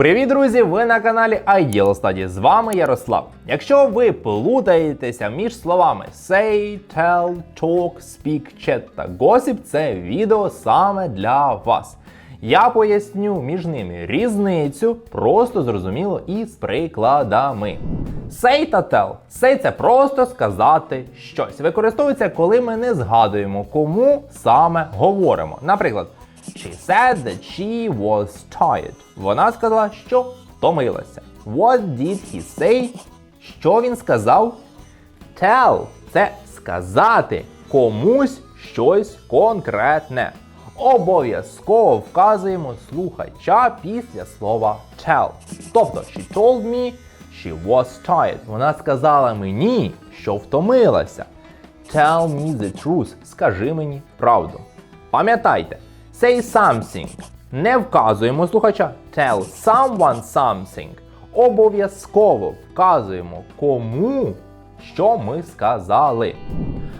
Привіт, друзі! Ви на каналі Ideal Study. З вами Ярослав. Якщо ви плутаєтеся між словами say, tell, talk, speak, chat та gossip, це відео саме для вас. Я поясню між ними різницю, просто зрозуміло і з прикладами. Say та tell. Say – це просто сказати щось. Використовується, коли ми не згадуємо, кому саме говоримо. Наприклад. She said that she was tired. Вона сказала, що втомилася. What did he say? Що він сказав? Tell це сказати комусь щось конкретне. Обов'язково вказуємо слухача після слова tell. Тобто, she told me she was tired. Вона сказала мені, що втомилася. Tell me the truth. Скажи мені правду. Пам'ятайте, say something. Не вказуємо слухача. Tell someone something. Обов'язково вказуємо кому, що ми сказали.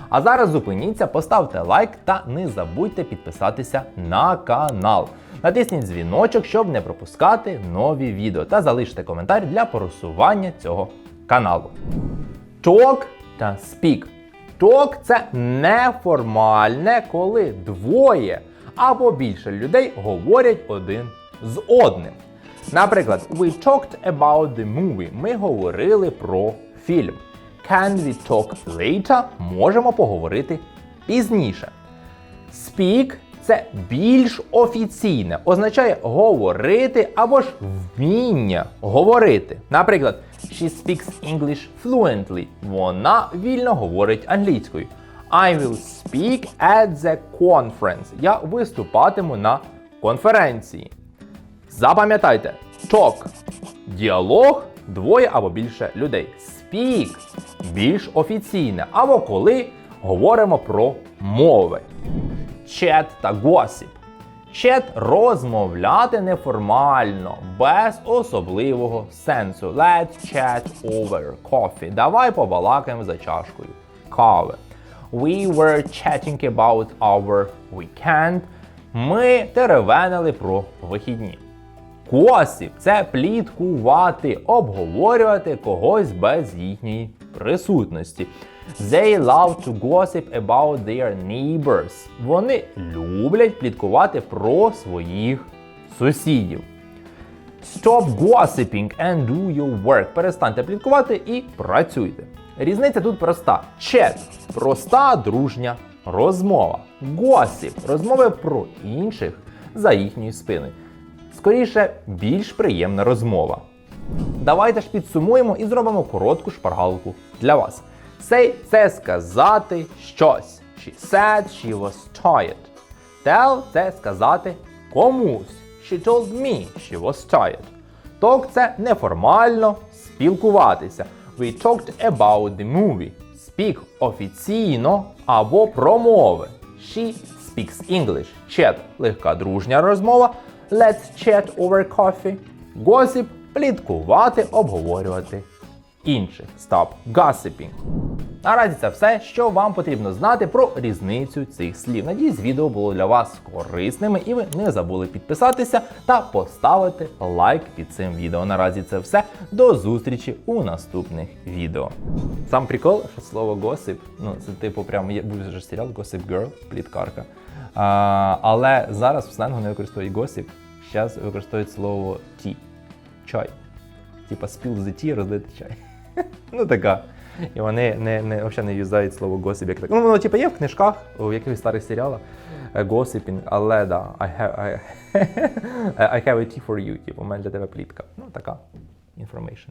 А зараз зупиніться, поставте лайк та не забудьте підписатися на канал. Натисніть дзвіночок, щоб не пропускати нові відео, та залиште коментар для просування цього каналу. Talk та speak. Talk – це неформальне, коли двоє або більше людей говорять один з одним. Наприклад, we talked about the movie. Ми говорили про фільм. Can we talk later? Можемо поговорити пізніше. Speak це більш офіційне, означає говорити або ж вміння говорити. Наприклад, she speaks English fluently. Вона вільно говорить англійською. I will speak at the conference. Я виступатиму на конференції. Запам'ятайте, talk – діалог двоє або більше людей. Speak – більш офіційне, або коли говоримо про мови. Chat та gossip. Chat – розмовляти неформально, без особливого сенсу. Let's chat over coffee. Давай побалакаємо за чашкою кави. We were chatting about our weekend. Ми теревенили про вихідні. Gossip – це пліткувати, обговорювати когось без їхньої присутності. They love to gossip about their neighbors. Вони люблять пліткувати про своїх сусідів. Stop gossiping and do your work. Перестаньте пліткувати і працюйте. Різниця тут проста. Chat – проста дружня розмова. Gossip – розмови про інших за їхньою спиною. Скоріше, більш приємна розмова. Давайте ж підсумуємо і зробимо коротку шпаргалку для вас. Say – це сказати щось. She said she was tired. Tell – це сказати комусь. She told me she was tired. Talk – це неформально спілкуватися. We talked about the movie. Speak офіційно або промови. She speaks English. Chat – легка дружня розмова. Let's chat over coffee. Gossip – пліткувати, обговорювати інших. Stop gossiping. Наразі це все, що вам потрібно знати про різницю цих слів. Надіюсь, відео було для вас корисними і ви не забули підписатися та поставити лайк під цим відео. Наразі це все. До зустрічі у наступних відео. Сам прикол, що слово gossip, ну це типу прямо є був вже серіал Gossip Girl, пліткарка. А, але зараз в сленгу не використовують gossip, зараз використовують слово tea, чай. Типа spill the tea, розлити чай. ну така. І вони не, не, взагалі не юзають слово госіп як так. Ну, воно типу, є в книжках, у якихось старих серіалах госіпінг, але да, I have, I, I have a tea for you, типу, у мене для тебе плітка. Ну, така information.